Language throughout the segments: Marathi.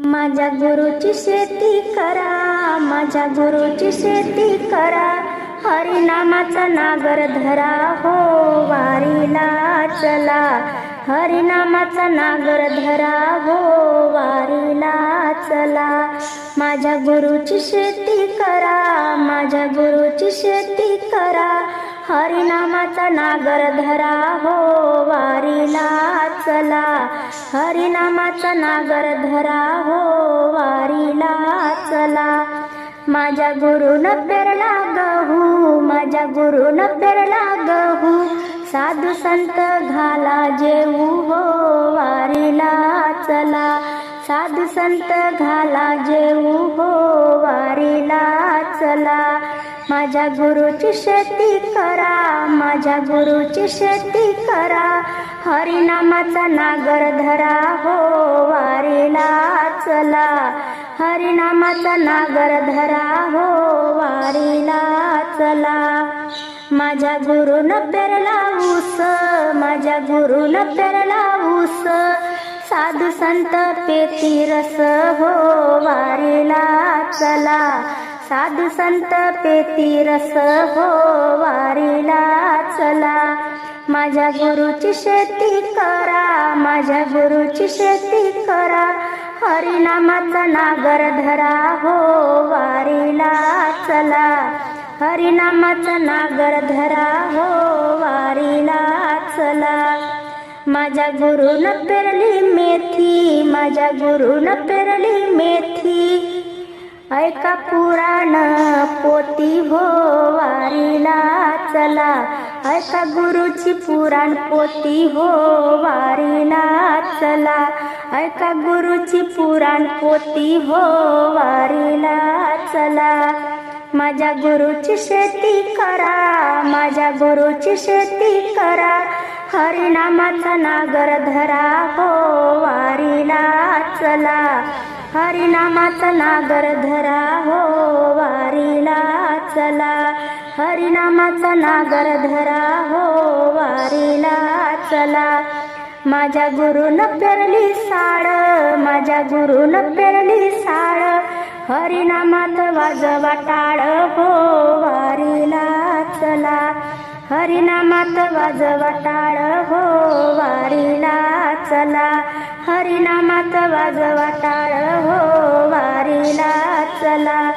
माझ्या गुरुची शेती करा माझ्या गुरुची शेती करा. हरिनामाचा नागर धरा हो वारीला चला. हरिनामाचा नागर धरा हो वारीला चला. माझ्या गुरुची शेती करा माझ्या गुरुची शेती करा. हरिनामाचा नागर धरा हो वारीला चला. हरिनामाचा नागर धरा हो वारीला चला. माझ्या गुरुन पेरला गहू माझ्या गुरुन पेरला गहू. साधू संत घाला जेऊ हो वारीला चला. साधू संत घाला जेऊ हो वारीला चला. माझ्या गुरुची शेती करा माझ्या गुरुची शेती करा. हरिनामाचा नागर धरा हो वारीला चला. हरिनामाचा नागर धरा हो वारीला चला. माझ्या गुरुन पेरला ऊस माझ्या गुरुन पेरला ऊस. साधू संत पेती रस हो वारीला चला. साधू संत पेती रस हो वारीला चला. माझ्या गुरुची शेती करा माझ्या गुरुची शेती करा. हरिनामाचा नागर धरा हो वारीला चला. हरिनामाचा नागर धरा हो वारीला चला. माझ्या गुरुनं पेरली मेथी माझ्या गुरुनं पेरली मेथी. ऐका पुराण पोती हो वारीला चला. ऐका गुरुची पुराण पोती हो वारीला चला. ऐका गुरुची पुराण पोती हो वारीला चला. माझ्या गुरुची शेती करा माझ्या गुरुची शेती करा. हरिनामाचा नागर धरा हो वारीला चला. हरिनामाचा नागर धरा हो वारीला चला. हरिनामाचा नागर धरा हो वारीला चला. माझ्या गुरुन पेरली साड माझ्या गुरुन पेरली साड. हरिनामात वाजवा टाळ हो वारीला चला. हरिनामात वाजवा टाळ हो वारीला चला. नामात वाजवा टाळ हो वारीला चला.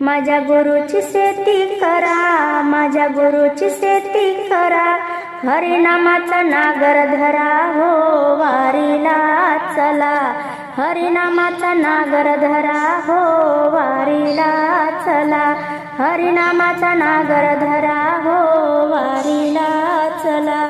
माझ्या गुरुची शेती करा माझ्या गुरुची शेती करा. हरिनामाचा नागर धरा. हो वारीला चला. हरिनामाचा नागर धरा. हो वारीला चला. हरिनामाचा नागर धरा. हो वारीला चला.